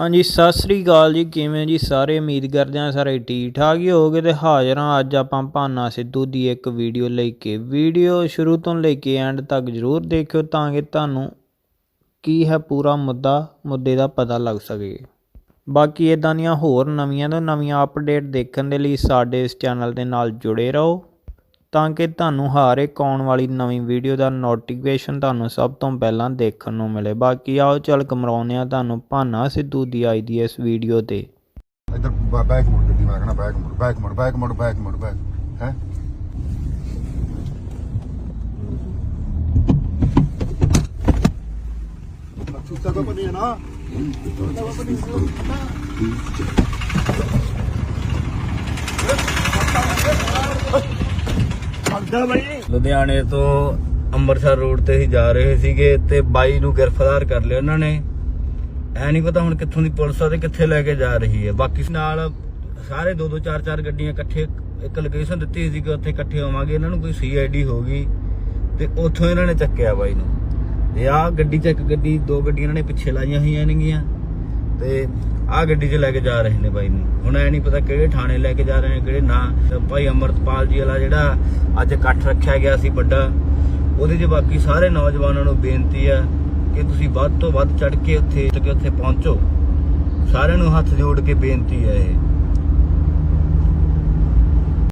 ਹਾਂਜੀ, ਸਤਿ ਸ੍ਰੀ ਅਕਾਲ ਜੀ। ਕਿਵੇਂ ਜੀ? ਸਾਰੇ ਉਮੀਦ ਕਰਦੇ ਹਾਂ ਸਾਰੇ ਠੀਕ ਠਾਕ ਹੀ ਹੋਗੇ ਤੇ ਹਾਜ਼ਰ ਹਾਂ ਅੱਜ ਆਪਾਂ ਭਾਨਾ ਸਿੱਧੂ ਦੀ ਇੱਕ ਵੀਡੀਓ ਲੈ ਕੇ। ਵੀਡੀਓ ਸ਼ੁਰੂ ਤੋਂ ਲੈ ਕੇ ਐਂਡ ਤੱਕ ਜਰੂਰ ਦੇਖਿਓ ਤਾਂ ਕਿ ਤੁਹਾਨੂੰ ਕੀ ਹੈ ਪੂਰਾ ਮੁੱਦਾ, ਮੁੱਦੇ ਦਾ ਪਤਾ ਲੱਗ ਸਕੇ। ਬਾਕੀ ਇਦਾਂ ਦੀਆਂ ਹੋਰ ਨਵੀਆਂ ਤੋਂ ਨਵੀਆਂ ਅਪਡੇਟ ਦੇਖਣ ਦੇ ਲਈ ਸਾਡੇ ਇਸ ਚੈਨਲ ਦੇ ਨਾਲ ਜੁੜੇ ਰਹੋ। ਤਾਂ ਕਿ ਤੁਹਾਨੂੰ ਹਰ ਇੱਕ ਆਉਣ ਵਾਲੀ ਨਵੀਂ ਵੀਡੀਓ ਦਾ ਨੋਟੀਫਿਕੇਸ਼ਨ ਤੁਹਾਨੂੰ ਸਭ ਤੋਂ ਪਹਿਲਾਂ ਦੇਖਣ ਨੂੰ ਮਿਲੇ। ਬਾਕੀ ਆਓ ਚੱਲ ਕਮਰਾਉਂਦੇ ਆ ਤੁਹਾਨੂੰ ਭਾਨਾ ਸਿੱਧੂ ਦੀ ਆਈ ਦੀ ਇਸ ਵੀਡੀਓ ਤੇ। ਇੱਧਰ ਬੈਕ ਮੁੜ ਗੱਡੀ ਮੈਂ ਕਹਣਾ ਬੈਕ ਮੁੜ ਬੈਕ ਮੁੜ ਬੈਕ ਮੁੜ ਬੈਕ ਮੁੜ ਬੈਕ ਹੈ? ਚੁੱਤਾ ਕੋ ਨਹੀਂ ਹੈ ਨਾ। ਲੁਧਿਆਣੇ ਤੋਂ ਅੰਮ੍ਰਿਤਸਰ ਰੋਡ ਤੇ ਹੀ ਜਾ ਰਹੇ ਸੀਗੇ ਤੇ ਬਾਈ ਨੂੰ ਗ੍ਰਿਫਤਾਰ ਕਰ ਲਿਆ ਉਹਨਾਂ ਨੇ। ਐ ਨਹੀਂ ਪਤਾ ਹੁਣ ਕਿੱਥੋਂ ਦੀ ਪੁਲਿਸ ਆ ਤੇ ਕਿੱਥੇ ਲੈ ਕੇ ਜਾ ਰਹੀ ਹੈ। ਬਾਕੀ ਨਾਲ ਸਾਰੇ ਦੋ ਦੋ, ਚਾਰ ਚਾਰ ਗੱਡੀਆਂ ਇਕੱਠੇ ਇੱਕ ਲੋਕੇਸ਼ਨ ਦਿੱਤੀ ਸੀ ਕਿ ਉੱਥੇ ਇਕੱਠੇ ਹੋਵਾਂਗੇ। ਇਹਨਾਂ ਨੂੰ ਕੋਈ ਸੀਆਈਡੀ ਹੋ ਗਈ ਤੇ ਉੱਥੋਂ ਇਹਨਾਂ ਨੇ ਚੱਕਿਆ ਬਾਈ ਨੂੰ। ਤੇ ਆਹ ਗੱਡੀ ਚ ਇੱਕ ਗੱਡੀ, ਦੋ ਗੱਡੀਆਂ ਇਹਨਾਂ ਨੇ ਪਿੱਛੇ ਲਾਈਆਂ ਹੋਈਆਂ ਨੇਗੀਆਂ। ਤੇ ਆਹ ਗੱਡੀ 'ਚ ਲੈ ਕੇ ਜਾ ਰਹੇ ਨੇ ਬਾਈ ਨੂੰ। ਹੁਣ ਐ ਨਹੀਂ ਪਤਾ ਕਿਹੜੇ ਥਾਣੇ ਲੈ ਕੇ ਜਾ ਰਹੇ ਨੇ, ਕਿਹੜੇ ਨਾ। ਭਾਈ ਅਮਰਤਪਾਲ ਜੀ ਵਾਲਾ ਜਿਹੜਾ ਅੱਜ ਇਕੱਠ ਰੱਖਿਆ ਗਿਆ ਸੀ ਵੱਡਾ, ਉਹਦੇ 'ਚ ਬਾਕੀ ਸਾਰੇ ਨੌਜਵਾਨਾਂ ਨੂੰ ਬੇਨਤੀ ਆ ਕਿ ਤੁਸੀਂ ਵੱਧ ਤੋਂ ਵੱਧ ਚੜ ਕੇ ਉੱਥੇ ਕਿ ਉੱਥੇ ਪਹੁੰਚੋ। ਸਾਰਿਆਂ ਨੂੰ ਹੱਥ ਜੋੜ ਕੇ ਬੇਨਤੀ ਹੈ ਇਹ।